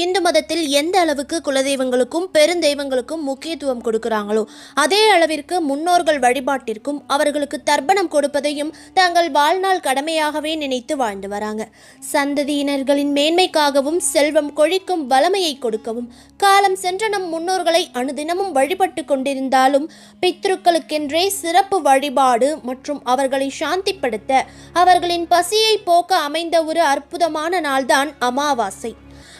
இந்து மதத்தில் எந்த அளவுக்கு குலதெய்வங்களுக்கும் பெருந்தெய்வங்களுக்கும் முக்கியத்துவம் கொடுக்கிறாங்களோ அதே அளவிற்கு முன்னோர்கள் வழிபாட்டிற்கும் அவர்களுக்கு தர்ப்பணம் கொடுப்பதையும் தங்கள் வாழ்நாள் கடமையாகவே நினைத்து வாழ்ந்து வராங்க. சந்ததியினர்களின் மேன்மைக்காகவும் செல்வம் கொழிக்கும் வளமையை கொடுக்கவும் காலம் சென்ற நம் முன்னோர்களை அனுதினமும் வழிபட்டு கொண்டிருந்தாலும் பித்ருக்களுக்கென்றே சிறப்பு வழிபாடு மற்றும் அவர்களை சாந்திப்படுத்த அவர்களின் பசியை போக்க அமைந்த ஒரு அற்புதமான நாள்தான் அமாவாசை.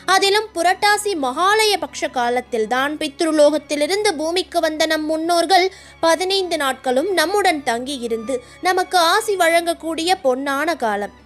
அதிலும் புரட்டாசி மகாலய பக்ஷ காலத்தில்தான் பித்ருலோகத்திலிருந்து பூமிக்கு வந்த நம் முன்னோர்கள் பதினைந்து நாட்களும் நம்முடன் தங்கி இருந்து நமக்கு ஆசி வழங்கக்கூடிய பொன்னான காலம்.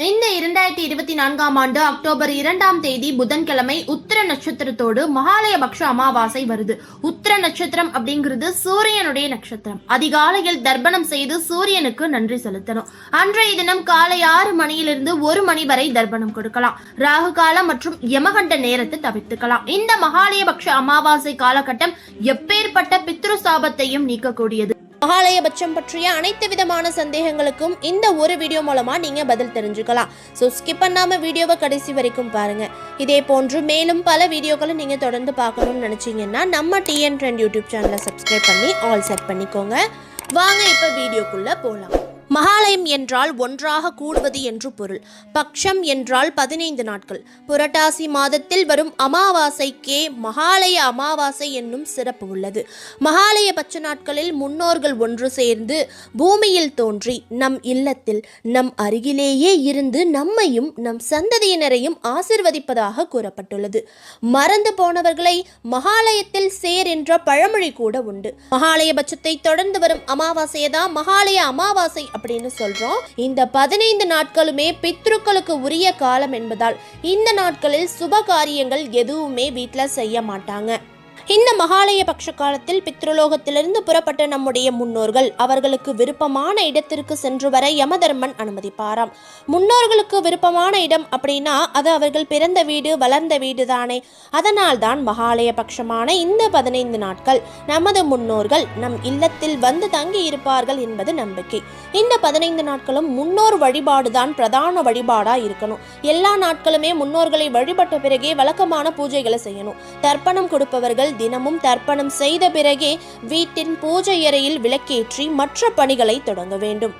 இந்த இரண்டாயிரத்தி இருபத்தி நான்காம் ஆண்டு அக்டோபர் இரண்டாம் தேதி புதன்கிழமை உத்திர நட்சத்திரத்தோடு மகாலய பக்ஷ அமாவாசை வருது. உத்திர நட்சத்திரம் அப்படிங்கிறது சூரியனுடைய நட்சத்திரம். அதிகாலையில் தர்ப்பணம் செய்து சூரியனுக்கு நன்றி செலுத்தணும். அன்றைய தினம் காலை ஆறு மணியிலிருந்து ஒரு மணி வரை தர்ப்பணம் கொடுக்கலாம். ராகு காலம் மற்றும் யமகண்ட நேரத்தை தவிர்த்துக்கலாம். இந்த மகாலய பக்ஷ அமாவாசை காலகட்டம் எப்பேற்பட்ட பித்ரு சாபத்தையும் நீக்கக்கூடியது. மகாலயபட்சம் பற்றிய அனைத்து விதமான சந்தேகங்களுக்கும் இந்த ஒரு வீடியோ மூலமாக நீங்கள் பதில் தெரிஞ்சுக்கலாம். ஸோ ஸ்கிப் பண்ணாமல் வீடியோவை கடைசி வரைக்கும் பாருங்கள் இதே போன்று மேலும் பல வீடியோக்களை நீங்கள் தொடர்ந்து பார்க்கணும்னு நினச்சிங்கன்னா நம்ம டிஎன் ட்ரெண்ட் யூடியூப் சேனலை சப்ஸ்கிரைப் பண்ணி ஆல் செட் பண்ணிக்கோங்க. வாங்க இப்போ வீடியோக்குள்ளே போகலாம் மகாலயம் என்றால் ஒன்றாக கூடுவது என்று பொருள். பக்ஷம் என்றால் பதினைந்து நாட்கள். புரட்டாசி மாதத்தில் வரும் அமாவாசைக்கே மகாலய அமாவாசை என்னும் சிறப்பு உள்ளது. மகாலய பட்ச நாட்களில் முன்னோர்கள் ஒன்று சேர்ந்து பூமியில் தோன்றி நம் இல்லத்தில் நம் அருகிலேயே இருந்து நம்மையும் நம் சந்ததியினரையும் ஆசிர்வதிப்பதாக கூறப்பட்டுள்ளது. மறந்து போனவர்களை மகாலயத்தில் சேர் என்ற பழமொழி கூட உண்டு. மகாலய பட்சத்தை தொடர்ந்து வரும் அமாவாசையை தான் மகாலய அமாவாசை அப்படின்னு சொல்றோம். இந்த பதினைந்து நாட்களுமே பித்ருக்களுக்கு உரிய காலம் என்பதால் இந்த நாட்களில் சுப காரியங்கள் எதுவுமே வீட்டில் செய்ய மாட்டாங்க. இந்த மகாலய பட்ச காலத்தில் பித்ருலோகத்திலிருந்து புறப்பட்ட நம்முடைய முன்னோர்கள் அவர்களுக்கு விருப்பமான இடத்திற்கு சென்று வர யமதர்மன் அனுமதிப்பாராம். முன்னோர்களுக்கு விருப்பமான இடம் அப்படின்னா அது அவர்கள் பிறந்த வீடு வளர்ந்த வீடு தானே அதனால் தான் மகாலய பட்சமான இந்த பதினைந்து நாட்கள் நமது முன்னோர்கள் நம் இல்லத்தில் வந்து தங்கி இருப்பார்கள் என்பது நம்பிக்கை. இந்த பதினைந்து நாட்களும் முன்னோர் வழிபாடுதான் பிரதான வழிபாடா இருக்கணும். எல்லா நாட்களுமே முன்னோர்களை வழிபட்ட பிறகே வழக்கமான பூஜைகளை செய்யணும். தர்ப்பணம் கொடுப்பவர்கள் தினமும் தர்ப்பணம் செய்த பிறகே வீட்டின் பூஜை அறையில் விளக்கேற்றி மற்ற பணிகளை தொடங்க வேண்டும்.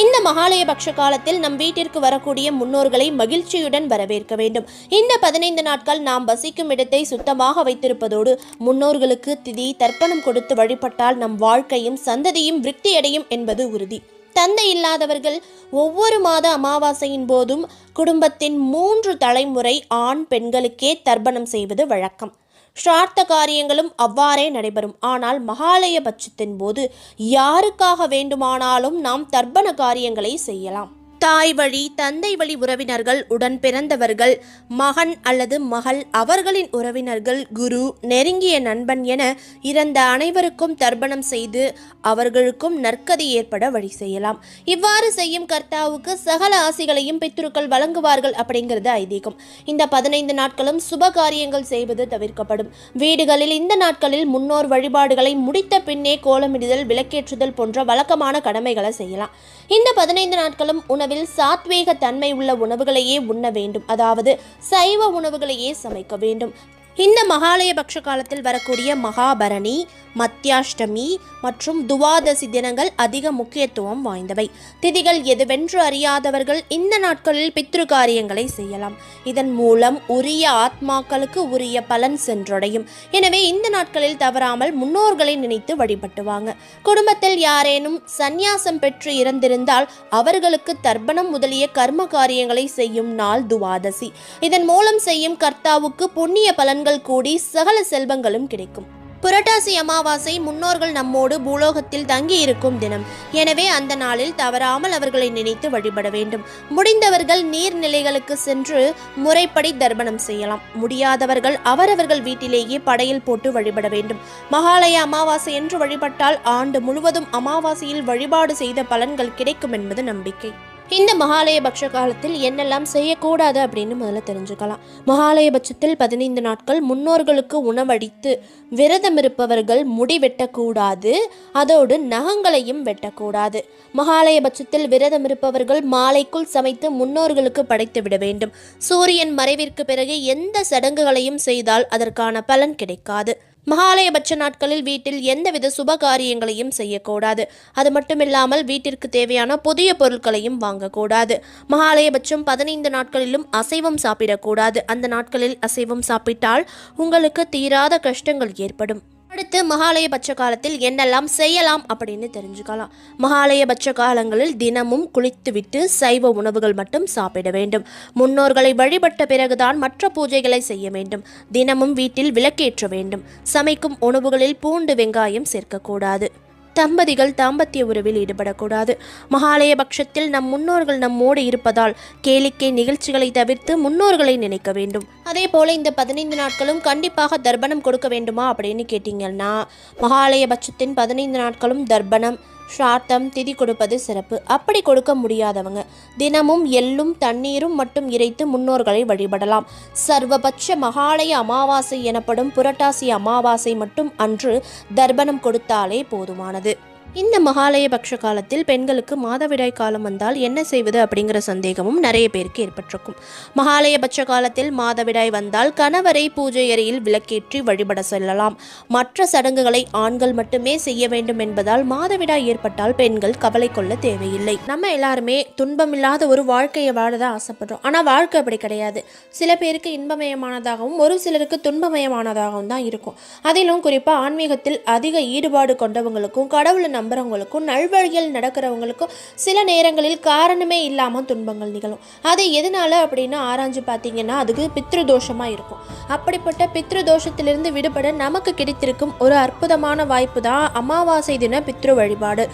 இந்த மகாலய பக்ஷ காலத்தில் நம் வீட்டிற்கு வரக்கூடிய முன்னோர்களை மகிழ்ச்சியுடன் வரவேற்க வேண்டும். இந்த பதினைந்து நாட்கள் நாம் வசிக்கும் இடத்தை சுத்தமாக வைத்திருப்பதோடு முன்னோர்களுக்கு திதி தர்ப்பணம் கொடுத்து வழிபட்டால் நம் வாழ்க்கையும் சந்ததியும் விருத்தியடையும் என்பது உறுதி. தந்தை இல்லாதவர்கள் ஒவ்வொரு மாத அமாவாசையின் போதும் குடும்பத்தின் மூன்று தலைமுறை ஆண் பெண்களுக்கே தர்ப்பணம் செய்வது வழக்கம். ஸ்ரார்த்த காரியங்களும் அவ்வாறே நடைபெறும். ஆனால் மகாலய பட்சத்தின் போது யாருக்காக வேண்டுமானாலும் நாம் தர்ப்பண காரியங்களை செய்யலாம். தாய் வழி தந்தை வழி உறவினர்கள் உடன் பிறந்தவர்கள் மகன் அல்லது மகள் அவர்களின் உறவினர்கள் குரு நெருங்கிய நண்பன் என இறந்த அனைவருக்கும் தர்ப்பணம் செய்து அவர்களுக்கும் நற்கதி ஏற்பட வழி செய்யலாம். இவ்வாறு செய்யும் கர்த்தாவுக்கு சகல ஆசிகளையும் பித்ருக்கள் வழங்குவார்கள் அப்படிங்கிறது ஐதீகம். இந்த பதினைந்து நாட்களும் சுப காரியங்கள் செய்வது தவிர்க்கப்படும். வீடுகளில் இந்த நாட்களில் முன்னோர் வழிபாடுகளை முடித்த பின்னே கோலமிடுதல் விளக்கேற்றுதல் போன்ற வழக்கமான கடமைகளை செய்யலாம். இந்த பதினைந்து நாட்களும் உணவில் சாத்வேக தன்மை உள்ள உணவுகளையே உண்ண வேண்டும். அதாவது சைவ உணவுகளையே சமைக்க வேண்டும். இந்த மகாலய பக்ஷ காலத்தில் வரக்கூடிய மகாபரணி மத்தியாஷ்டமி மற்றும் துவாதசி தினங்கள் அதிக முக்கியத்துவம் வாய்ந்தவை. திதிகள் எதுவென்று அறியாதவர்கள் இந்த நாட்களில் பித்ரு காரியங்களை செய்யலாம். இதன் மூலம் உரிய ஆத்மாக்களுக்கு உரிய பலன் சென்றடையும். எனவே இந்த நாட்களில் தவறாமல் முன்னோர்களை நினைத்து வழிபட்டுவாங்க. குடும்பத்தில் யாரேனும் சந்நியாசம் பெற்று இறந்திருந்தால் அவர்களுக்கு தர்ப்பணம் முதலிய கர்ம காரியங்களை செய்யும் நாள் துவாதசி. இதன் மூலம் செய்யும் கர்த்தாவுக்கு புண்ணிய பலன் பலன்கள் கூடி சகல செல்வங்களும் கிடைக்கும். புரட்டாசி அமாவாசை முன்னோர்கள் நம்மோடு பூலோகத்தில் தங்கி இருக்கும் தினம். எனவே அந்த நாளில் தவறாமல் அவர்களை நினைத்து வழிபட வேண்டும். முடிந்தவர்கள் நீர்நிலைகளுக்கு சென்று முறைப்படி தர்ப்பணம் செய்யலாம். முடியாதவர்கள் அவரவர்கள் வீட்டிலேயே படையில் போட்டு வழிபட வேண்டும். மகாலய அமாவாசை என்று வழிபட்டால் ஆண்டு முழுவதும் அமாவாசையில் வழிபாடு செய்த பலன்கள் கிடைக்கும் என்பது நம்பிக்கை. இந்த மகாலயபக்ஷ காலத்தில் என்னெல்லாம் செய்யக்கூடாது அப்படின்னு முதல்ல தெரிஞ்சுக்கலாம். மகாலயபட்சத்தில் பதினைந்து நாட்கள் முன்னோர்களுக்கு உணவளித்து விரதம் இருப்பவர்கள் முடி வெட்டக்கூடாது அதோடு நகங்களையும் வெட்டக்கூடாது. மகாலயபட்சத்தில் விரதம் இருப்பவர்கள் மாலைக்குள் சமைத்து முன்னோர்களுக்கு படைத்து விட வேண்டும். சூரியன் மறைவிற்கு பிறகு எந்த சடங்குகளையும் செய்தால் அதற்கான பலன் கிடைக்காது. மகாலயபட்ச நாட்களில் வீட்டில் எந்தவித சுப காரியங்களையும் செய்யக்கூடாது. அது மட்டுமில்லாமல் வீட்டிற்கு தேவையான புதிய பொருட்களையும் வாங்கக்கூடாது. மகாலயபட்சம் பதினைந்து நாட்களிலும் அசைவம் சாப்பிடக்கூடாது. அந்த நாட்களில் அசைவம் சாப்பிட்டால் உங்களுக்கு தீராத கஷ்டங்கள் ஏற்படும். அடுத்து மகாலயபட்ச காலத்தில் என்னெல்லாம் செய்யலாம் அப்படின்னு தெரிஞ்சுக்கலாம். மகாலயபட்ச காலங்களில் தினமும் குளித்துவிட்டு சைவ உணவுகள் மட்டும் சாப்பிட வேண்டும். முன்னோர்களை வழிபட்ட பிறகுதான் மற்ற பூஜைகளை செய்ய வேண்டும். தினமும் வீட்டில் விளக்கேற்ற வேண்டும். சமைக்கும் உணவுகளில் பூண்டு வெங்காயம் சேர்க்கக்கூடாது. தம்பதிகள் தாம்பத்திய உறவில் ஈடுபடக்கூடாது. மகாலய பட்சத்தில் நம் முன்னோர்கள் நம்மோடு இருப்பதால் கேளிக்கை நிகழ்ச்சிகளை தவிர்த்து முன்னோர்களை நினைக்க வேண்டும். அதே போல இந்த பதினைந்து நாட்களும் கண்டிப்பாக தர்ப்பணம் கொடுக்க வேண்டுமா அப்படின்னு கேட்டிங்கன்னா மகாலய பட்சத்தின் பதினைந்து நாட்களும் தர்ப்பணம் ஷார்த்தம் திதி கொடுப்பது சிறப்பு. அப்படி கொடுக்க முடியாதவங்க தினமும் எள்ளும் தண்ணீரும் மட்டும் இறைத்து முன்னோர்களை வழிபடலாம். சர்வபட்ச மகாலய அமாவாசை எனப்படும் புரட்டாசி அமாவாசை மட்டும் அன்று தர்ப்பணம் கொடுத்தாலே போதுமானது. இந்த மகாலய பக்ஷ காலத்தில் பெண்களுக்கு மாதவிடாய் காலம் வந்தால் என்ன செய்வது அப்படிங்கிற சந்தேகமும் நிறைய பேருக்கு ஏற்பட்டிருக்கும். மகாலய பட்ச காலத்தில் மாதவிடாய் வந்தால் கணவரை பூஜை அறையில் விளக்கேற்றி வழிபட செல்லலாம். மற்ற சடங்குகளை ஆண்கள் மட்டுமே செய்ய வேண்டும் என்பதால் மாதவிடாய் ஏற்பட்டால் பெண்கள் கவலை கொள்ள தேவையில்லை. நம்ம எல்லாருமே துன்பமில்லாத ஒரு வாழ்க்கையை வாழதான் ஆசைப்படுறோம். ஆனால் வாழ்க்கை அப்படி கிடையாது. சில பேருக்கு இன்பமயமானதாகவும் ஒரு சிலருக்கு துன்பமயமானதாகவும் தான் இருக்கும். அதிலும் குறிப்பாக ஆன்மீகத்தில் அதிக ஈடுபாடு கொண்டவங்களுக்கும் கடவுளை நம்புறவங்களுக்கும் நல்வழியில் நடக்கிறவங்களுக்கும் சில நேரங்களில் காரணமே இல்லாமல் துன்பங்கள் நிகழும். அது எதனால் அப்படின்னு ஆராய்ஞ்சு பார்த்தீங்கன்னா அதுக்கு பித்ருதோஷமாக இருக்கும். அப்படிப்பட்ட பித்ருதோஷத்திலிருந்து விடுபட நமக்கு கிடைத்திருக்கும் ஒரு அற்புதமான வாய்ப்பு தான் அமாவாசை தின பித்ரு வழிபாடு.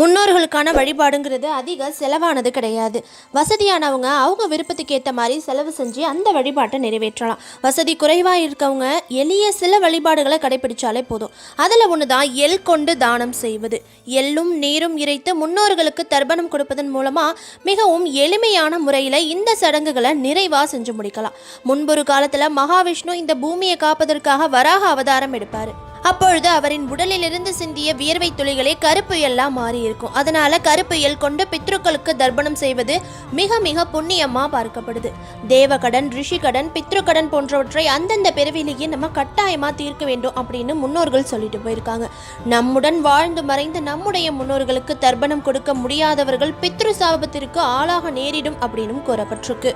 முன்னோர்களுக்கான வழிபாடுங்கிறது அதிக செலவானது கிடையாது. வசதியானவங்க அவங்க விருப்பத்துக்கு ஏற்ற மாதிரி செலவு செஞ்சு அந்த வழிபாட்டை நிறைவேற்றலாம். வசதி குறைவாக இருக்கவங்க எளிய சில வழிபாடுகளை கடைபிடிச்சாலே போதும். அதில் ஒன்று தான் எள் கொண்டு தானம் செய்வது. எள்ளும் நீரும் இறைத்து முன்னோர்களுக்கு தர்ப்பணம் கொடுப்பதன் மூலமாக மிகவும் எளிமையான முறையில் இந்த சடங்குகளை நிறைவாக செஞ்சு முடிக்கலாம். முன்பொரு காலத்தில் மகாவிஷ்ணு இந்த பூமியை காப்பதற்காக வராக அவதாரம் எடுப்பார். அப்பொழுது அவரின் உடலிலிருந்து சிந்திய வியர்வை துளிகளே கருப்பு எல்லாம் மாறி அதனால கருப்பு எல் கொண்டு பித்ருக்களுக்கு தர்ப்பணம் செய்வது மிக மிக புண்ணியமா பார்க்கப்படுது. தேவகடன் ரிஷிகடன் பித்ருக்கடன் போன்றவற்றை அந்தந்த பிறவிலேயே நம்ம கட்டாயமா தீர்க்க வேண்டும் அப்படின்னு முன்னோர்கள் சொல்லிட்டு போயிருக்காங்க. நம்முடன் வாழ்ந்து மறைந்த நம்முடைய முன்னோர்களுக்கு தர்ப்பணம் கொடுக்க முடியாதவர்கள் பித்ரு சாபத்திற்கு ஆளாக நேரிடும் அப்படின்னும் கூறப்பட்டிருக்கு.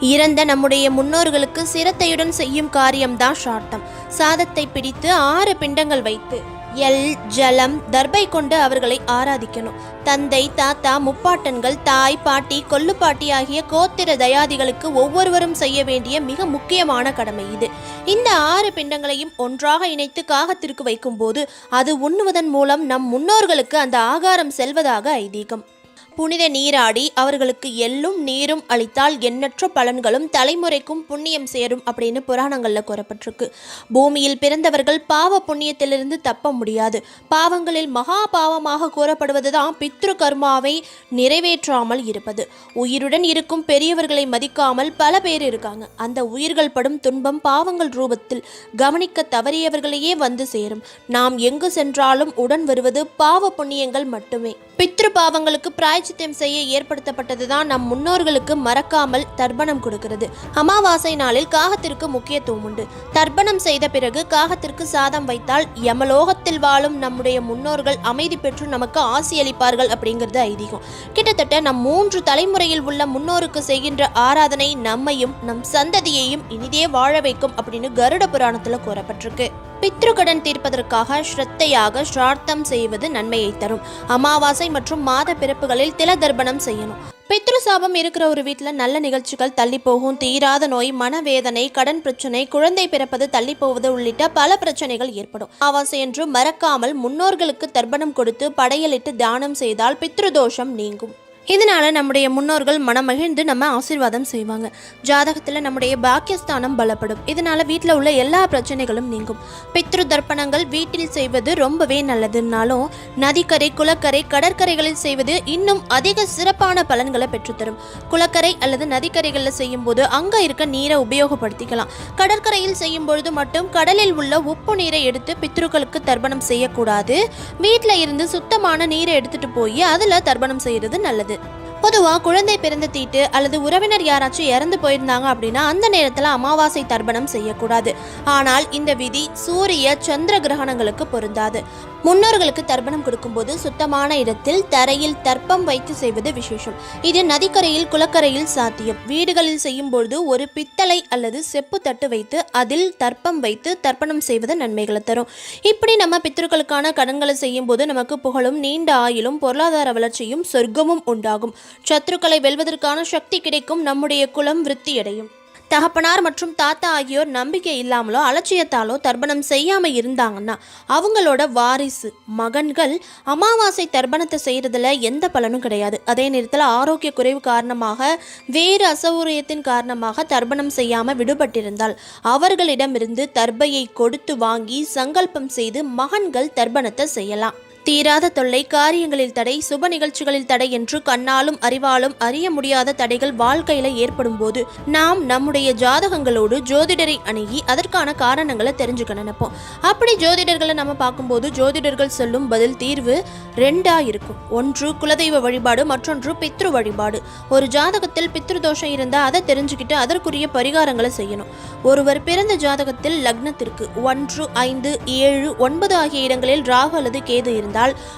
இறந்த நம்முடைய முன்னோர்களுக்கு சிரத்தையுடன் செய்யும் காரியம்தான் சார்த்தம். சாதத்தை பிடித்து ஆறு பிண்டங்கள் வைத்து எல் ஜலம் தர்பை கொண்டு அவர்களை ஆராதிக்கணும். தந்தை தாத்தா முப்பாட்டன்கள் தாய் பாட்டி கொல்லுப்பாட்டி ஆகிய கோத்திர தயாதிகளுக்கு ஒவ்வொருவரும் செய்ய வேண்டிய மிக முக்கியமான கடமை இது. இந்த ஆறு பிண்டங்களையும் ஒன்றாக இணைத்து காகத்திற்கு வைக்கும்போது அது உண்ணுவதன் மூலம் நம் முன்னோர்களுக்கு அந்த ஆகாரம் செல்வதாக ஐதீகம். புனித நீராடி அவர்களுக்கு எள்ளும் நீரும் அளித்தால் எண்ணற்ற பலன்களும் தலைமுறைக்கும் புண்ணியம் சேரும் அப்படின்னு புராணங்களில் கூறப்பட்டிருக்கு. பூமியில் பிறந்தவர்கள் பாவ புண்ணியத்திலிருந்து தப்ப முடியாது. பாவங்களில் மகா பாவமாக கூறப்படுவதுதான் பித்ரு கர்மாவை நிறைவேற்றாமல் இருப்பது. உயிருடன் இருக்கும் பெரியவர்களை மதிக்காமல் பல பேர் இருக்காங்க. அந்த உயிர்கள் படும் துன்பம் பாவங்கள் ரூபத்தில் கவனிக்க தவறியவர்களையே வந்து சேரும். நாம் எங்கு சென்றாலும் உடன் வருவது பாவ புண்ணியங்கள் மட்டுமே. பித்ரு பாவங்களுக்கு பிராய்ச்சித்தம் செய்ய ஏற்படுத்தப்பட்டதுதான் நம் முன்னோர்களுக்கு மறக்காமல் தர்ப்பணம் கொடுக்கிறது. அமாவாசை நாளில் காகத்திற்கு முக்கியத்துவம் உண்டு. தர்ப்பணம் செய்த பிறகு காகத்திற்கு சாதம் வைத்தால் யமலோகத்தில் வாழும் நம்முடைய முன்னோர்கள் அமைதி பெற்று நமக்கு ஆசியளிப்பார்கள் அப்படிங்கிறது ஐதீகம். கிட்டத்தட்ட நம் மூன்று தலைமுறையில் உள்ள முன்னோருக்கு செய்கின்ற ஆராதனை நம்மையும் நம் சந்ததியையும் இனிதே வாழ வைக்கும் அப்படின்னு கருட புராணத்துல கூறப்பட்டிருக்கு. பித்ருக்கடன் தீர்ப்பதற்காக ஸ்ரத்தையாக ஸ்ரார்த்தம் செய்வது நன்மையை தரும். அமாவாசை மற்றும் மாத பிறப்புகளில் தில தர்ப்பணம் செய்யணும். பித்ரு சாபம் இருக்கிற ஒரு வீட்டில் நல்ல நிகழ்ச்சிகள் தள்ளி போகும். தீராத நோய் மனவேதனை கடன் பிரச்சனை குழந்தை பிறப்பது தள்ளி போவது உள்ளிட்ட பல பிரச்சனைகள் ஏற்படும். அமாவாசை என்று மறக்காமல் முன்னோர்களுக்கு தர்ப்பணம் கொடுத்து படையலிட்டு தானம் செய்தால் பித்ரு தோஷம் நீங்கும். இதனால் நம்முடைய முன்னோர்கள் மனமகிழ்ந்து நம்ம ஆசீர்வாதம் செய்வாங்க. ஜாதகத்தில் நம்முடைய பாக்கியஸ்தானம் பலப்படும். இதனால் வீட்டில் உள்ள எல்லா பிரச்சனைகளும் நீங்கும். பித்ரு தர்ப்பணங்கள் வீட்டில் செய்வது ரொம்பவே நல்லதுனாலும் நதிக்கரை குளக்கரை கடற்கரைகளில் செய்வது இன்னும் அதிக சிறப்பான பலன்களை பெற்றுத்தரும். குளக்கரை அல்லது நதிக்கரைகளில் செய்யும் போது அங்கே இருக்க நீரை உபயோகப்படுத்திக்கலாம். கடற்கரையில் செய்யும் பொழுது மட்டும் கடலில் உள்ள உப்பு நீரை எடுத்து பித்ருக்களுக்கு தர்ப்பணம் செய்யக்கூடாது. வீட்டில் இருந்து சுத்தமான நீரை எடுத்துட்டு போய் அதில் தர்ப்பணம் செய்கிறது நல்லது. it. பொதுவாக குழந்தை பிறந்த தீட்டு அல்லது உறவினர் யாராச்சும் இறந்து போயிருந்தாங்க அப்படின்னா அந்த நேரத்தில் அமாவாசை தர்ப்பணம் செய்யக்கூடாது. ஆனால் இந்த விதி சூரிய சந்திர கிரகணங்களுக்கு பொருந்தாது. முன்னோர்களுக்கு தர்ப்பணம் கொடுக்கும்போது சுத்தமான இடத்தில் தரையில் தர்ப்பம் வைத்து செய்வது விசேஷம். இது நதிக்கரையில் குளக்கரையில் சாத்தியம். வீடுகளில் செய்யும் பொழுது ஒரு பித்தளை அல்லது செப்பு தட்டு வைத்து அதில் தர்ப்பம் வைத்து தர்ப்பணம் செய்வது நன்மைகளை தரும். இப்படி நம்ம பித்திருக்களுக்கான கடன்களை செய்யும் போது நமக்கு புகழும் நீண்ட ஆயுளும் பொருளாதார வளர்ச்சியும் சொர்க்கமும் உண்டாகும். சத்ருக்களை வெல்வதற்கான சக்தி கிடைக்கும் நம்முடைய குலம் விருத்தியடையும். தகப்பனார் மற்றும் தாத்தா ஆகியோர் நம்பிக்கை இல்லாமலோ அலட்சியத்தாலோ தர்ப்பணம் செய்யாமல் இருந்தாங்கன்னா அவங்களோட வாரிசு மகன்கள் அமாவாசை தர்ப்பணத்தை செய்கிறதுல எந்த பலனும் கிடையாது. அதே நேரத்தில் ஆரோக்கிய குறைவு காரணமாக வேறு அசௌகரியத்தின் காரணமாக தர்ப்பணம் செய்யாமல் விடுபட்டிருந்தால் அவர்களிடமிருந்து தர்பையை கொடுத்து வாங்கி சங்கல்பம் செய்து மகன்கள் தர்ப்பணத்தை செய்யலாம். தீராத தொல்லை காரியங்களில் தடை சுப நிகழ்ச்சிகளில் தடை என்று கண்ணாலும் அறிவாலும் அறிய முடியாத தடைகள் வாழ்க்கையில ஏற்படும் போது நாம் நம்முடைய ஜாதகங்களோடு ஜோதிடரை அணுகி அதற்கான காரணங்களை தெரிஞ்சுக்க நினைப்போம். அப்படி ஜோதிடர்களை நம்ம பார்க்கும்போது ஜோதிடர்கள் சொல்லும் பதில் தீர்வு ரெண்டா இருக்கும் ஒன்று குலதெய்வ வழிபாடு மற்றொன்று பித்ரு வழிபாடு. ஒரு ஜாதகத்தில் பித்ரு தோஷம் இருந்தால் அதை தெரிஞ்சுக்கிட்டு அதற்குரிய பரிகாரங்களை செய்யணும். ஒருவர் பிறந்த ஜாதகத்தில் லக்னத்திற்கு ஒன்று ஐந்து ஏழு ஒன்பது ஆகிய இடங்களில் ராகு அல்லது கேது இருந்தால்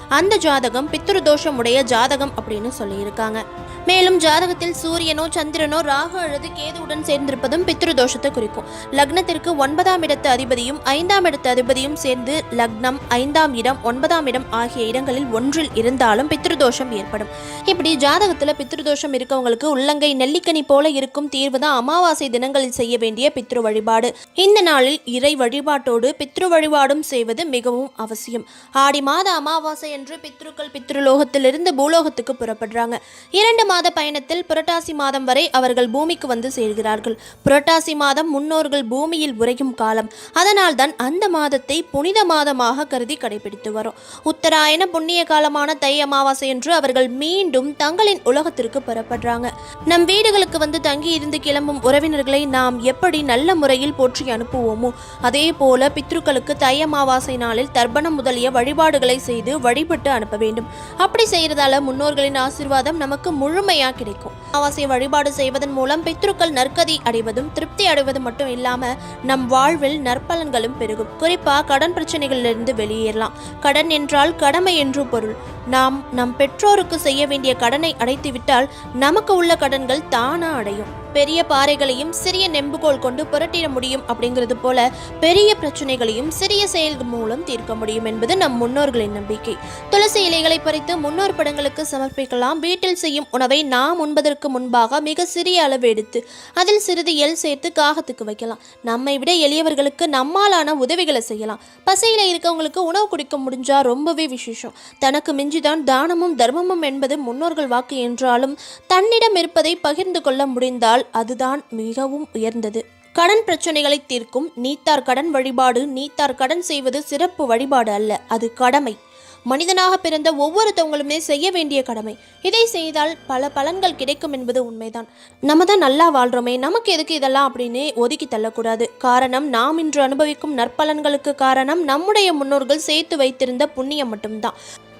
அந்த ஜாதகம் பித்ருதோஷம் உடைய ஜாதகம் அப்படின்னு சொல்லியிருக்காங்க. மேலும் ஜாதகத்தில் சூரியனோ சந்திரனோ ராகு அல்லது கேதுவுடன் சேர்ந்திருப்பதும் பித்ருதோஷத்தை குறிக்கும். லக்னத்திற்கு ஒன்பதாம் இடத்து அதிபதியும் ஐந்தாம் இடத்து அதிபதியும் சேர்ந்து லக்னம் ஐந்தாம் இடம் ஒன்பதாம் இடம் ஆகிய இடங்களில் ஒன்றில் இருந்தாலும் பித்ருதோஷம் ஏற்படும். இப்படி ஜாதகத்தில் பித்ருதோஷம் இருக்கவங்களுக்கு உள்ளங்கை நெல்லிக்கனி போல இருக்கும் தீர்வு தான் அமாவாசை தினங்களில் செய்ய வேண்டிய பித்ரு வழிபாடு. இந்த நாளில் இறை வழிபாட்டோடு பித்ரு வழிபாடும் செய்வது மிகவும் அவசியம். ஆடி மாத அமாவாசை என்று பித்ருக்கள் பித்ருலோகத்திலிருந்து பூலோகத்துக்கு புறப்படுறாங்க. இரண்டு மாத பயணத்தில் புரட்டாசி மாதம் வரை அவர்கள் பூமிக்கு வந்து சேர்கிறார்கள். புரட்டாசி மாதம் முன்னோர்கள் பூமியில் உரையும் காலம். அதனால்தான் அந்த மாதத்தை புனித மாதமாக கருதி கடைபிடித்து வரும். உத்தராயண புண்ணிய காலமான தை அமாவாசை என்று அவர்கள் மீண்டும் தங்களின் உலகத்திற்கு புறப்படுறாங்க. நம் வீடுகளுக்கு வந்து தங்கி இருந்து கிளம்பும் உறவினர்களை நாம் எப்படி நல்ல முறையில் போற்றி அனுப்புவோமோ? அதே போல பித்ருக்களுக்கு தை அமாவாசை நாளில் தர்ப்பணம் முதலிய வழிபாடுகளை செய்து வழிபட்டு அனுப்ப வேண்டும். அப்படி செய்யறதால முன்னோர்களின் ஆசிர்வாதம் நமக்கு முழுமையா கிடைக்கும். அமாவாசை வழிபாடு செய்வதன் மூலம் பித்ருக்கள் நற்கதி அடைவதும் திருப்தி அடைவதும் மட்டும் இல்லாம நம் வாழ்வில் நற்பலன்களும் பெருகும். குறிப்பா கடன் பிரச்சனைகளிலிருந்து வெளியேறலாம். கடன் என்றால் கடமை என்று பொருள். நாம் நம் பெற்றோருக்கு செய்ய வேண்டிய கடனை அடைத்துவிட்டால் நமக்கு உள்ள கடன்கள் தானா அடையும். பெரிய பாறைகளையும் சிறிய நெம்புகோல் கொண்டு புரட்டிட முடியும் அப்படிங்கிறது போல பெரிய பிரச்சனைகளையும் சிறிய செயல்கள் மூலம் தீர்க்க முடியும் என்பது நம் முன்னோர்களின் நம்பிக்கை. துளசி இலைகளை பறித்து முன்னோர் படங்களுக்கு சமர்ப்பிக்கலாம். வீட்டில் செய்யும் உணவை நாம் உண்பதற்கு முன்பாக மிக சிறிய அளவு எடுத்து அதில் சிறிது எல் சேர்த்து காகத்துக்கு வைக்கலாம். நம்மை விட எளியவர்களுக்கு நம்மாலான உதவிகளை செய்யலாம். பசையில் இருக்கவங்களுக்கு உணவு குடிக்க முடிஞ்சா ரொம்பவே விசேஷம். தனக்கு மிஞ்சிதான் தானமும் தர்மமும் என்பது முன்னோர்கள் வாக்கு என்றாலும் தன்னிடம் இருப்பதை பகிர்ந்து கொள்ள முடிந்தால் அதுதான் மிகவும் உயர்ந்தது. கடன் பிரச்சனைகளை தீர்க்கும் நீத்தார் கடன் வழிபாடு நீத்தார் கடன் செய்வது சிறப்பு வழிபாடு அல்ல அது கடமை. மனிதனாக பிறந்த ஒவ்வொருத்தவங்களுமே செய்ய வேண்டிய கடமை. இதை செய்தால் பல பலன்கள் கிடைக்கும் என்பது உண்மைதான். நம்ம தான் நல்லா வாழ்றோமே நமக்கு எதுக்கு இதெல்லாம் அப்படின்னு ஒதுக்கி தள்ளக்கூடாது. காரணம் நாம் இன்று அனுபவிக்கும் நற்பலன்களுக்கு காரணம் நம்முடைய முன்னோர்கள் சேர்த்து வைத்திருந்த புண்ணியம் மட்டும்தான்.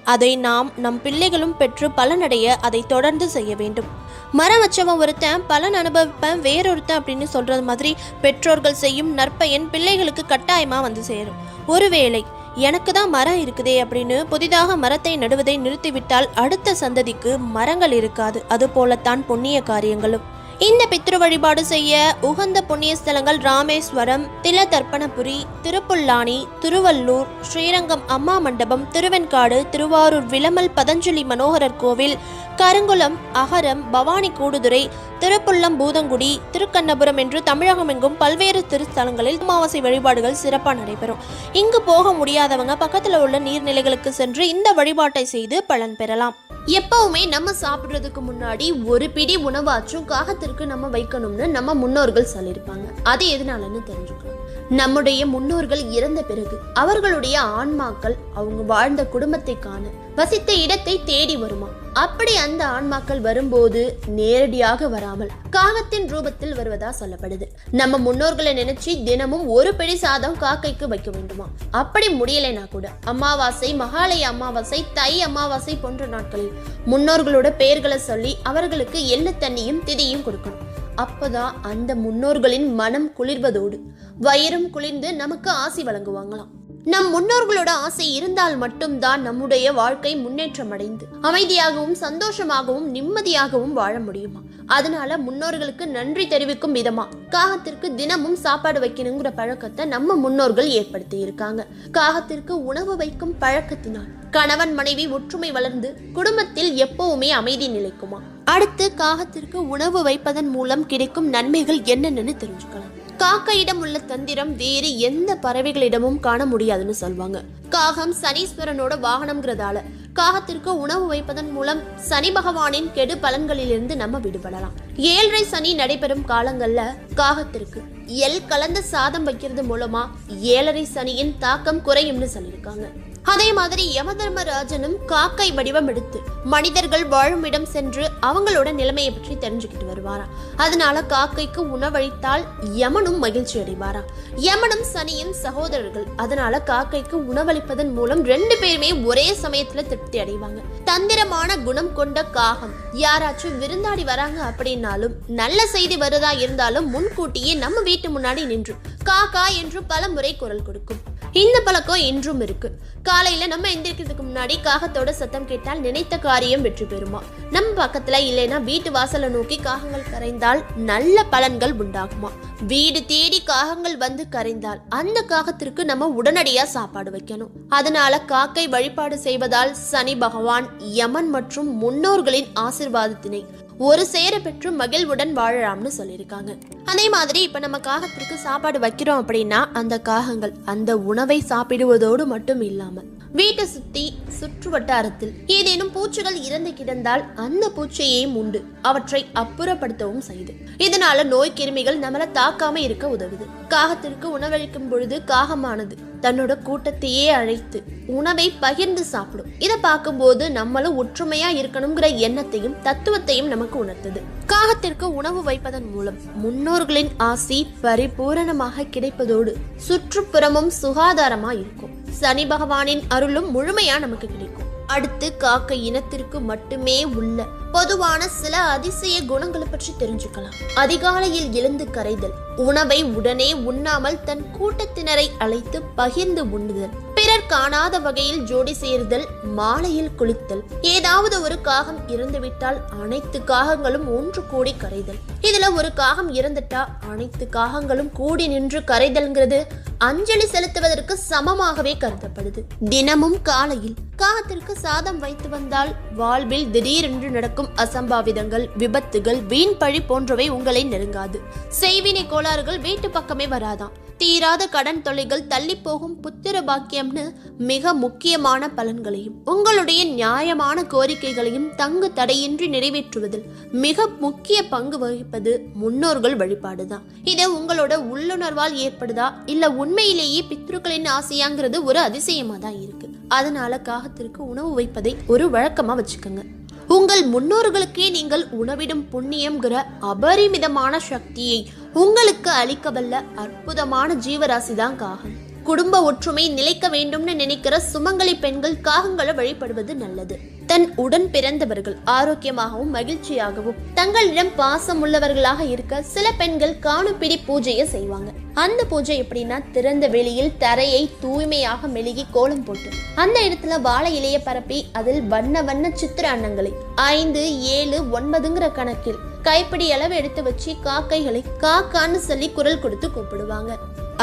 அதை நாம் நம் பிள்ளைகளும் பெற்று பலனடைய அதை தொடர்ந்து செய்ய வேண்டும். மரம் வச்சவன் ஒருத்தன் பலன் அனுபவிப்பேன் வேறொருத்தன் அப்படின்னு சொல்றது மாதிரி பெற்றோர்கள் செய்யும் நற்பயன் பிள்ளைகளுக்கு கட்டாயமா வந்து சேரும். ஒருவேளை எனக்கு தான் மரம் இருக்குதே அப்படின்னு புதிதாக மரத்தை நடுவதை நிறுத்திவிட்டால் அடுத்த சந்ததிக்கு மரங்கள் இருக்காது. அது போலத்தான் புண்ணிய காரியங்களும். இந்த பித்ரு வழிபாடு செய்ய உகந்த புண்ணிய ஸ்தலங்கள் ராமேஸ்வரம் திலதர்ப்பணபுரி திருப்புல்லானி திருவள்ளூர் ஸ்ரீரங்கம் அம்மா மண்டபம் திருவெண்காடு திருவாரூர் விளமல் பதஞ்சலி மனோகரர் கோவில் கருங்குளம் அகரம் பவானி கூடுதுறை திருப்புள்ளம் பூதங்குடி திருக்கண்ணபுரம் என்று தமிழகம் எங்கும் பல்வேறு திருத்தலங்களில் அமாவாசை வழிபாடுகள் சிறப்பாக நடைபெறும். இங்கு போக முடியாதவங்க பக்கத்தில் உள்ள நீர்நிலைகளுக்கு சென்று இந்த வழிபாட்டை செய்து பலன் பெறலாம். எப்பவுமே நம்ம சாப்பிட்றதுக்கு முன்னாடி ஒரு பிடி உணவாச்சும் காகத்திற்கு நம்ம வைக்கணும்னு நம்ம முன்னோர்கள் சொல்லியிருப்பாங்க. அது எதனாலன்னு தெரிஞ்சுக்கலாம். நம்முடைய முன்னோர்கள் இறந்த பிறகு அவர்களுடைய ஆன்மாக்கள் அவங்க வாழ்ந்த குடும்பத்தை காண வசித்த இடத்தை தேடி வருமா? அப்படி அந்த ஆன்மாக்கள் வரும்போது நேரடியாக வராமல் காகத்தின் ரூபத்தில் வருவதா சொல்லப்படுது. நம்ம முன்னோர்களை நினைச்சு தினமும் ஒரு பிடி சாதம் காக்கைக்கு வைக்க வேண்டுமா? அப்படி முடியலைனா கூட அமாவாசை மகாலய அமாவாசை தை அமாவாசை போன்ற நாட்களில் முன்னோர்களோட பெயர்களை சொல்லி அவர்களுக்கு எள்ளு தண்ணியும் திதியும் கொடுக்கணும். அப்பதான் அந்த முன்னோர்களின் மனம் குளிர்வதோடு வயிறும் குளிர்ந்து நமக்கு ஆசி வழங்குவாங்களாம். நம் முன்னோர்களோட ஆசை இருந்தால் மட்டும்தான் நம்முடைய வாழ்க்கை முன்னேற்றம் அடைந்து அமைதியாகவும் சந்தோஷமாகவும் நிம்மதியாகவும் வாழ முடியுமா? அதனால முன்னோர்களுக்கு நன்றி தெரிவிக்கும் விதமா? காகத்திற்கு தினமும் சாப்பாடு வைக்கணுங்கிற பழக்கத்தை நம்ம முன்னோர்கள் ஏற்படுத்தி இருக்காங்க. காகத்திற்கு உணவு வைக்கும் பழக்கத்தினால் கணவன் மனைவி ஒற்றுமை வளர்ந்து குடும்பத்தில் எப்பவுமே அமைதி நிலைக்குமா? அடுத்து காகத்திற்கு உணவு வைப்பதன் மூலம் கிடைக்கும் நன்மைகள் என்னென்னு தெரிஞ்சுக்கலாம். காக்கையிடம் உள்ள தந்திரம் வேறு எந்த பறவைகளிடமும் காண முடியாதுன்னு சொல்லுவாங்க காகம் சனீஸ்வரனோட வாகனம்ங்கிறதால காகத்திற்கு உணவு வைப்பதன் மூலம் சனி பகவானின் கெடு பலன்களிலிருந்து நம்ம விடுபடலாம். ஏழரை சனி நடைபெறும் காலங்கள்ல காகத்திற்கு எல் கலந்த சாதம் வைக்கிறது மூலமா ஏழரை சனியின் தாக்கம் குறையும்னு சொல்லியிருக்காங்க. அதே மாதிரி யமதர்மராஜனும் காக்கை வடிவம் எடுத்து மனிதர்கள் வாழும் இடம் சென்று அவங்களோட நிலைமையை பற்றி தெரிஞ்சுக்கிட்டு வருவாராம். அதனால காக்கைக்கு உணவளித்தால் யமனும் மகிழ்ச்சி அடைவாராம். யமனும் சனியும் சகோதரர்கள். அதனால காக்கைக்கு உணவளிப்பதன் மூலம் ரெண்டு பேருமே ஒரே சமயத்துல திருப்தி அடைவாங்க. தந்திரமான குணம் கொண்ட காகம். யாராச்சும் விருந்தாடி வராங்க அப்படின்னாலும் நல்ல செய்தி வருதா இருந்தாலும் முன்கூட்டியே நம்ம வீட்டு முன்னாடி நின்று காக்கா என்று பல முறை குரல் கொடுக்கும். இந்த பழக்கம் இன்றும் இருக்கு. காலையில நம்ம எந்திரிக்கிறதுக்கு முன்னாடி காகத்தோட சத்தம் கேட்டால் நினைத்த காரியம் வெற்றி பெறுமா? நம்ம பக்கத்துல இல்லைன்னா வீட்டு வாசலை நோக்கி காகங்கள் கரைந்தால் நல்ல பலன்கள் உண்டாகுமா? வீடு தேடி காகங்கள் வந்து கரைந்தால் அந்த காகத்திற்கு நம்ம உடனடியா சாப்பாடு வைக்கணும். அதனால காக்கை வழிபாடு செய்வதால் சனி பகவான் யமன் மற்றும் முன்னோர்களின் ஆசிர்வாதத்தினை ஒரு சேர பெற்று மகிழ்வுடன் வாழலாம்னு சொல்லியிருக்காங்க. அதே மாதிரி இப்போ நம்ம காகத்திற்கு சாப்பாடு வைக்கிறோம் அப்படின்னா அந்த காகங்கள் அந்த உணவை சாப்பிடுவதோடு மட்டும் இல்லாமல் வீட்டை சுத்தி சுற்று வட்டாரத்தில் ஏதேனும் பூச்சிகள் இறந்து கிடந்தால் அந்த பூச்சியையும் உண்டு. அவற்றை அப்புறப்படுத்தவும் செய்து இதனால நோய் கிருமிகள் நம்மள தாக்காம இருக்க உதவுது. காகத்திற்கு உணவளிக்கும் பொழுது காகமானது தன்னோட கூட்டத்தையே அழைத்து உணவை பகிர்ந்து சாப்பிடும். இதை பார்க்கும்போது நம்மளும் ஒற்றுமையா இருக்கணுங்கிற எண்ணத்தையும் தத்துவத்தையும் நமக்கு உணர்த்துது. காகத்திற்கு உணவு வைப்பதன் மூலம் முன்னோர்களின் ஆசி பரிபூரணமாக கிடைப்பதோடு சுற்றுப்புறமும் சுகாதாரமா இருக்கும். சனி பகவானின் அருளும் முழுமையா நமக்கு கிடைக்கும். அடுத்து காக்கை இனத்திற்கு மட்டுமே உள்ள பொதுவான சில அதிசய குணங்களை பற்றி தெரிஞ்சுக்கலாம். அதிகாலையில் எழுந்து கரைதல் உணவை உடனே உண்ணாமல் தன் கூட்டத்தினரை அழைத்து பகிர்ந்து உண்ணுதல். பிறர் காணாத வகையில் ஜோடி சேர்தல் மாலையில் குளித்தல். ஏதாவது ஒரு காகம் இறந்துவிட்டால் அனைத்து காகங்களும் ஒன்று கூடி கரைதல். இதுல ஒரு காகம் இறந்துட்டா அனைத்து காகங்களும் கூடி நின்று கரைதல்ங்கிறது அஞ்சலி செலுத்துவதற்கு சமமாகவே கருதப்படுது. தினமும் காலையில் காகத்திற்கு சாதம் வைத்து வந்தால் வாழ்வில் திடீரென்று நடக்கும் அசம்பாவிதங்கள் விபத்துகள் வீண் பழி போன்றவை உங்களை நெருங்காது. செய்வினை கோளாறுகள் வீட்டு பக்கமே வராதான் தீராத கடன் தொல்லைகள் தள்ளி போகும் புத்திர பாக்கியம்னு மிக முக்கியமான பலன்களையும் உங்களுடைய நியாயமான கோரிக்கைகளையும் தங்கு தடையின்றி நிறைவேற்றுவதில் மிக முக்கிய பங்கு வகிப்பது முன்னோர்கள் வழிபாடுதான். இது உங்களோட உள்ளுணர்வால் ஏற்படுதா இல்ல உண்மையிலேயே பித்ருக்களின் ஆசையாங்கிறது ஒரு அதிசயமா தான் இருக்கு. அதனால காகத்திற்கு உணவு வைப்பதை ஒரு வழக்கமா வச்சுக்கோங்க. உங்கள் முன்னோர்களுக்கே நீங்கள் உணவிடும் புண்ணியம்ங்கிற அபரிமிதமான சக்தியை உங்களுக்கு அளிக்கவல்ல அற்புதமான ஜீவராசி தான் காகம் குடும்ப ஒற்றுமை நிலைக்க வேண்டும்னு நினைக்கிற சுமங்கலி பெண்கள் காகங்களை வழிபடுவது நல்லது. தன் உடன் பிறந்தவர்கள் ஆரோக்கியமாகவும் மகிழ்ச்சியாகவும் தங்களிடம் பாசம் உள்ளவர்களாக இருக்க சில பெண்கள் காணுப்பிடி பூஜையை செய்வாங்க. அந்த பூஜை எப்படின்னா திறந்த வெளியில் தரையை தூய்மையாக மெழுகி கோலம் போட்டு அந்த இடத்துல வாழை இலைய பரப்பி அதில் வண்ண வண்ண சித்திர அன்னங்களை ஐந்து ஏழு ஒன்பதுங்கிற கணக்கில் கைப்பிடி அளவு எடுத்து வச்சு காக்கைகளை காக்கான்னு சொல்லி குரல் கொடுத்து கூப்பிடுவாங்க.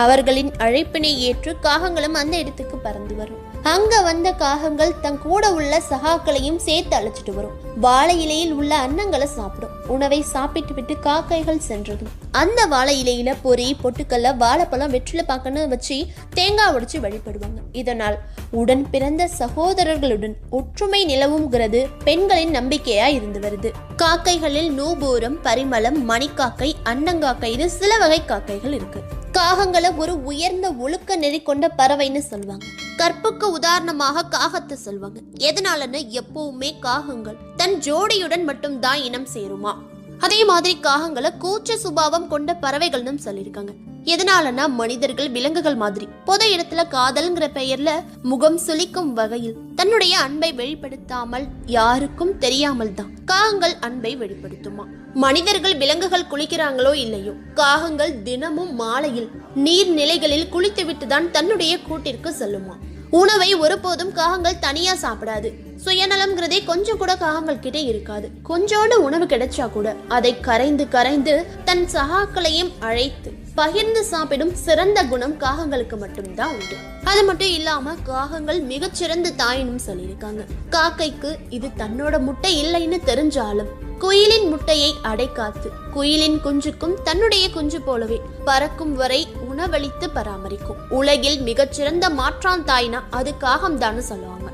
அவர்களின் அழைப்பினை ஏற்று காகங்களும் அந்த இடத்துக்கு பறந்து வரும். அங்க வந்த காகங்கள் தன் கூட உள்ள சகாக்களையும் சேர்த்து அழைச்சிட்டு வரும். வாழை இலையில் உள்ள அன்னங்களை சாப்பிடும். உணவை சாப்பிட்டு விட்டு காக்கைகள் சென்றது அந்த வாழை இலையில பொறி பொட்டுக்கல்ல வாழைப்பழம் வெற்றில பாக்கன்னு வச்சு தேங்காய் உடைச்சு வழிபடுவாங்க. இதனால் உடன் பிறந்த சகோதரர்களுடன் ஒற்றுமை நிலவுங்கிறது பெண்களின் நம்பிக்கையா இருந்து வருது. காக்கைகளில் நூபூரம் பரிமளம் மணிக்காக்கை அன்னங்காக்கை இது சில வகை காக்கைகள் இருக்கு. காகங்களை ஒரு உயர்ந்த ஒழுக்க நெறி கொண்ட பறவைன்னு சொல்லுவாங்க. கற்புக்கு உதாரணமாக காகத்தை சொல்லுவாங்க. எதனாலன்னு எப்பவுமே காகங்கள் தன் ஜோடியுடன் மட்டும்தான் இனம் சேருமா. அதே மாதிரி காகங்களை கூச்ச சுபாவம் கொண்ட பறவைகள்னு சொல்லியிருக்காங்க. எதனாலனா மனிதர்கள் விலங்குகள் மாதிரி. பொது இடத்துல காதல்ங்கிற பெயர்ல முகம் சுளிக்கும் வகையில் தன்னுடைய அன்பை வெளிப்படுத்தாமல் யாருக்கும் தெரியாமல் தான் காகங்கள் அன்பை வெளிப்படுத்துமா. மனிதர்கள் விலங்குகள் குளிக்கிறாங்களோ இல்லையோ காகங்கள் தினமும் மாலையில் நீர்நிலைகளில் குளித்துவிட்டு தான் தன்னுடைய கூட்டிற்கு செல்லுமா. உணவை ஒருபோதும் காகங்கள் தனியா சாப்பிடாது. சுயநலம்ங்கிறதே கொஞ்சம் கூட காகங்கள் கிட்டே இருக்காது. கொஞ்சோண்டு உணவு கிடைச்சா கூட அதை கரைந்து கரைந்து தன் சகாக்களையும் அழைத்து பகிர்ந்து சாப்பிடும் சிறந்த குணம் காகங்களுக்கு மட்டும்தான் உண்டு. அது மட்டும் இல்லாம காகங்கள் மிகச்சிறந்த தாயினும் சொல்லியிருக்காங்க. காக்கைக்கு இது தன்னோட முட்டை இல்லைன்னு தெரிஞ்சாலும் குயிலின் முட்டையை அடைக்காத்து குயிலின் குஞ்சுக்கும் தன்னுடைய குஞ்சு போலவே பறக்கும் வரை உணவளித்து பராமரிக்கும். உலகில் மிகச்சிறந்த மாற்றான் தாய்னா அது காகம் சொல்லுவாங்க.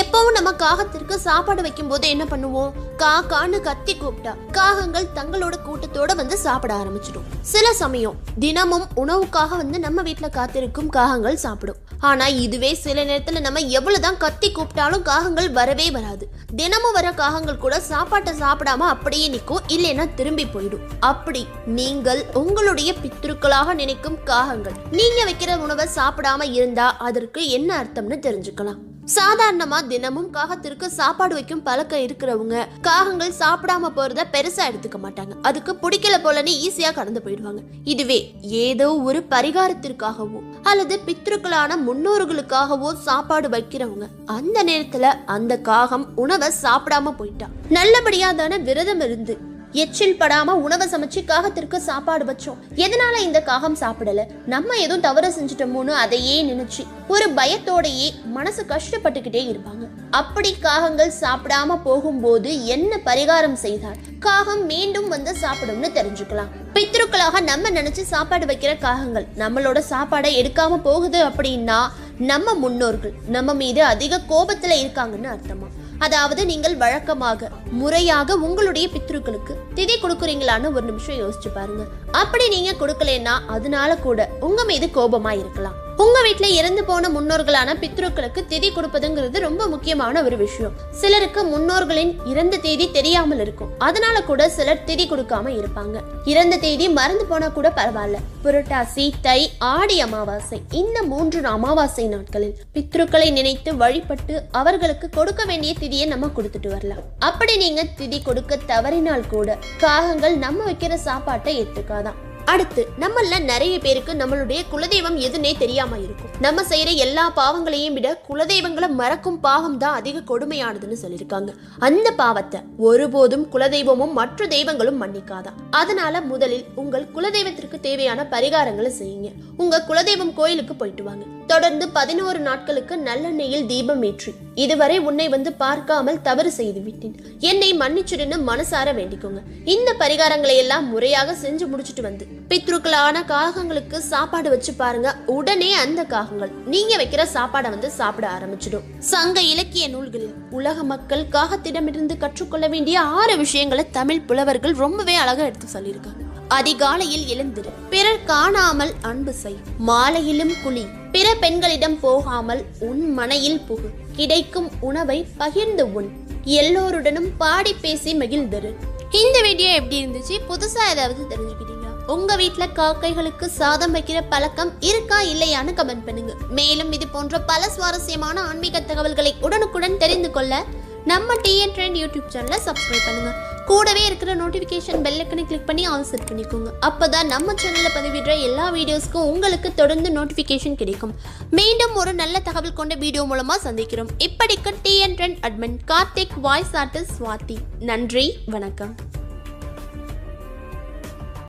எப்பவும் நம்ம காகத்திற்கு சாப்பாடு வைக்கும் போது என்ன பண்ணுவோம்? காக்கான்னு கத்தி கூப்பிட்டா காகங்கள் தங்களோட கூட்டத்தோட வந்து சாப்பிட ஆரம்பிச்சிடும். சில சமயம் தினமும் உணவுக்காக வந்து நம்ம வீட்டுல காத்திருக்கும் காகங்கள் சாப்பிடும். ஆனால் இதுவே சில நேரத்தில் நம்ம எவ்வளோதான் கத்தி கூப்பிட்டாலும் காகங்கள் வரவே வராது. தினமும் வர காகங்கள் கூட சாப்பாட்டை சாப்பிடாம அப்படியே நிற்கும். இல்லைன்னா திரும்பி போயிடும். அப்படி நீங்கள் உங்களுடைய பித்ருக்களாக நினைக்கும் காகங்கள் நீங்க வைக்கிற உணவை சாப்பிடாம இருந்தா அதற்கு என்ன அர்த்தம்னு தெரிஞ்சுக்கலாம். சாதாரணமா தினமும் காகத்திற்கு சாப்பாடு வைக்கும் பழக்கம் இருக்கிறவங்க காகங்கள் சாப்பிடாம போறத பெருசா எடுத்துக்க மாட்டாங்க. அதுக்கு பிடிக்கல போலன்னு ஈஸியா கடந்து போயிடுவாங்க. இதுவே ஏதோ ஒரு பரிகாரத்திற்காகவோ அல்லது பித்ருக்களான முன்னோர்களுக்காகவோ சாப்பாடு வைக்கிறவங்க. அந்த நேரத்துல அந்த காகம் உணவை சாப்பிடாம போயிட்டா. நல்லபடியா தானே விரதம் இருந்து எச்சில் படாம உணவை சமைச்சு காகத்திற்கு சாப்பாடு வச்சோம். எதனால இந்த காகம் சாப்பிடல? நம்ம எதுவும் தவறு செஞ்சுட்டோமோன்னு அதையே நினைச்சு ஒரு பயத்தோடையே மனசு கஷ்டப்பட்டுக்கிட்டே இருப்பாங்க. அப்படி காகங்கள் சாப்பிடாம போகும்போது என்ன பரிகாரம் செய்தால்? காகம் மீண்டும் வந்து சாப்பிடும்னு தெரிஞ்சுக்கலாம். பித்ருக்களாக நம்ம நினைச்சு சாப்பாடு வைக்கிற காகங்கள் நம்மளோட சாப்பாடை எடுக்காம போகுது அப்படின்னா நம்ம முன்னோர்கள் நம்ம மீது அதிக கோபத்துல இருக்காங்கன்னு அர்த்தமா? அதாவது நீங்கள் வழக்கமாக முறையாக உங்களுடைய பித்ருக்களுக்கு திதி கொடுக்குறீங்களான்னு ஒரு நிமிஷம் யோசிச்சு பாருங்க. அப்படி நீங்க கொடுக்கலன்னா அதனால கூட உங்க மீது கோபமா இருக்கலாம் உங்க வீட்டில் இறந்து போன முன்னோர்களான பித்ருக்களுக்கு திதி கொடுப்பதுங்கிறது ரொம்ப முக்கியமான ஒரு விஷயம். சிலருக்கு முன்னோர்களின் இறந்த தேதி தெரியாமல் இருக்கும். அதனால கூட சிலர் திதி கொடுக்காம இருப்பாங்க. இறந்த தேதி மறந்து போனா கூட பரவாயில்ல. புரட்டாசி தை ஆடி அமாவாசை இந்த மூன்று அமாவாசை நாட்களில் பித்ருக்களை நினைத்து வழிபட்டு அவர்களுக்கு கொடுக்க வேண்டிய திதியை நம்ம கொடுத்துட்டு வரலாம். அப்படி நீங்க திதி கொடுக்க தவறினால் கூட காகங்கள் நம்ம வைக்கிற சாப்பாட்டை ஏத்துக்காதான். அடுத்து நம்மள நிறைய பேருக்கு நம்மளுடைய குலதெய்வம் எதுனே தெரியாம இருக்கும். நம்ம செய்யற எல்லா பாவங்களையும் விட குலதெய்வங்களை மறக்கும் பாவம் தான் அதிக கொடுமையானதுன்னு சொல்லியிருக்காங்க. அந்த பாவத்தை ஒருபோதும் குலதெய்வமும் மற்ற தெய்வங்களும் மன்னிக்காதான் அதனால முதலில் உங்கள் குலதெய்வத்திற்கு தேவையான பரிகாரங்களை செய்யுங்க. உங்க குலதெய்வம் கோயிலுக்கு போயிட்டு வாங்க. தொடர்ந்து பதினோரு நாட்களுக்கு நல்லெண்ணெயில் தீபம் ஏற்றி இதுவரை உன்னை வந்து பார்க்காமல் தவறு செய்து விட்டேன் என்னை மன்னிச்சுடுன்னு மனசார வேண்டிக்கோங்க. இந்த பரிகாரங்களை எல்லாம் முறையாக செஞ்சு முடிச்சிட்டு வந்து பித்ருக்களான காகங்களுக்கு சாப்பாடு வச்சு பாருங்க உடனே அந்த காகங்கள் நீங்க வைக்கிற சாப்பாடை வந்து சாப்பிட ஆரம்பிச்சிடும். சங்க இலக்கிய நூல்களில் உலக மக்கள் காகத்திடமிருந்து கற்றுக்கொள்ள வேண்டிய ஆறு விஷயங்களை தமிழ் புலவர்கள் ரொம்பவே அழகா எடுத்து சொல்லியிருக்காங்க. அதிகாலையில் எழுந்திரு பிறர் காணாமல் அன்பு செய் மாலையிலும் குழி பிற பெண்களிடம் போகாமல் உன் மனையில் புகு. கிடைக்கும் உணவை பகிர்ந்து உண். எல்லோருடனும் பாடி பேசி மகிழ்ந்துரு. இந்த வீடியோ எப்படி இருந்துச்சு? புதுசா ஏதாவது தெரிஞ்சுக்கிட்டீங்களா? உங்க வீட்டில் காக்கைகளுக்கு சாதம் வைக்கிற பழக்கம் இருக்கா இல்லையான்னு கமெண்ட் பண்ணுங்க. மேலும் இது போன்ற பல சுவாரஸ்யமான ஆன்மீக தகவல்களை உடனுக்குடன் தெரிந்து கொள்ள நம்ம டிஎன் ட்ரெண்ட் யூடியூப் சேனலை சப்ஸ்கிரைப் பண்ணுங்க. கூடவே இருக்கிற நோட்டிஃபிகேஷன் பெல்லைக்கனை கிளிக் பண்ணி ஆல் செட் பண்ணிக்கோங்க. அப்பதான் நம்ம சேனலில் பதிவிடுற எல்லா வீடியோஸ்க்கும் உங்களுக்கு தொடர்ந்து நோட்டிஃபிகேஷன் கிடைக்கும். மீண்டும் ஒரு நல்ல தகவல் கொண்ட வீடியோ மூலமாக சந்திக்கிறோம். இப்படிக்கு TN Trend admin Karthik voice artist Swathi. நன்றி வணக்கம்.